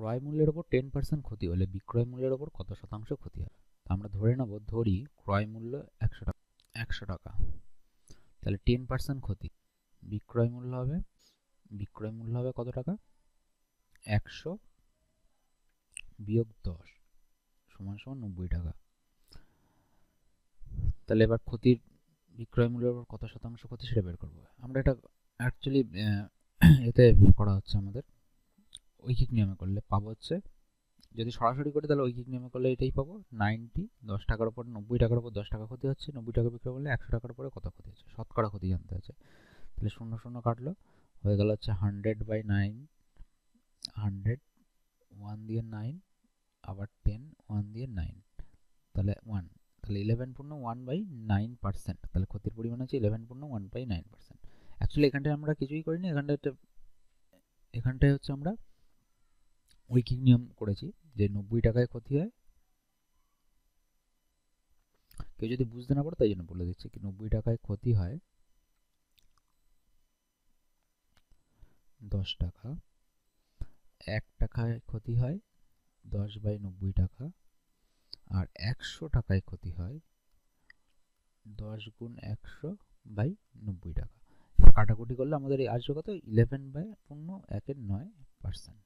ক্রয় মূল্যের ওপর টেন পার্সেন্ট ক্ষতি হলে বিক্রয় মূল্যের ওপর কত শতাংশ ক্ষতি হয়? আমরা ধরে নেব, ধরি ক্রয় মূল্য একশো টাকা একশো টাকা। তাহলে টেন পার্সেন্ট ক্ষতি। বিক্রয় মূল্য হবে, বিক্রয় মূল্য হবে কত টাকা? একশো বিয়োগ দশ সমান সমান নব্বই টাকা। তাহলে এবার ক্ষতির বিক্রয় মূল্যের উপর কত শতাংশ ক্ষতি সেটা বের করব। আমরা এটা অ্যাকচুয়ালি এতে করা হচ্ছে আমাদের। ঐকিক নিয়মে করলে পাবো হচ্ছে, যদি সরাসরি করি তাহলে ঐকিক নিয়মে করলে এটাই পাবো নাইনটি দশ টাকার উপর, নব্বই টাকার উপর দশ টাকা ক্ষতি হচ্ছে, নব্বই টাকা বিক্রয় করলে একশো টাকার উপরে কত ক্ষতি হচ্ছে? শতকরা ক্ষতি জানতে হচ্ছে। তাহলে শূন্য শূন্য কাটলো, হয়ে গেল হচ্ছে hundred by nine hundred one দিয়ে নাইন আবার টেন ওয়ান দিয়ে নাইন তাহলে ওয়ান তাহলে ইলেভেন পূর্ণ ওয়ান বাই নাইন পার্সেন্ট তাহলে ক্ষতির পরিমাণ হচ্ছে ইলেভেন পূর্ণ one by nine percent actually এখানটায় আমরা কিছুই করিনি, এখানটায় এখানটায় হচ্ছে আমরা ঐকিক নিয়ম করেছি যে নব্বই টাকায় ক্ষতি হয়। কেউ যদি বুঝতে না পারে তাই জন্য বলে দিচ্ছি কি নব্বই টাকায় ক্ষতি হয় দশ টাকা। এক টাকায় ক্ষতি হয় দশ বাই নব্বই টাকা। আর একশো টাকায় ক্ষতি হয় দশ গুণ একশো বাই নব্বই টাকা। কাটাকুটি করলে আমাদের এই আসবে কত ইলেভেন বাই পূর্ণ একের নয় পার্সেন্ট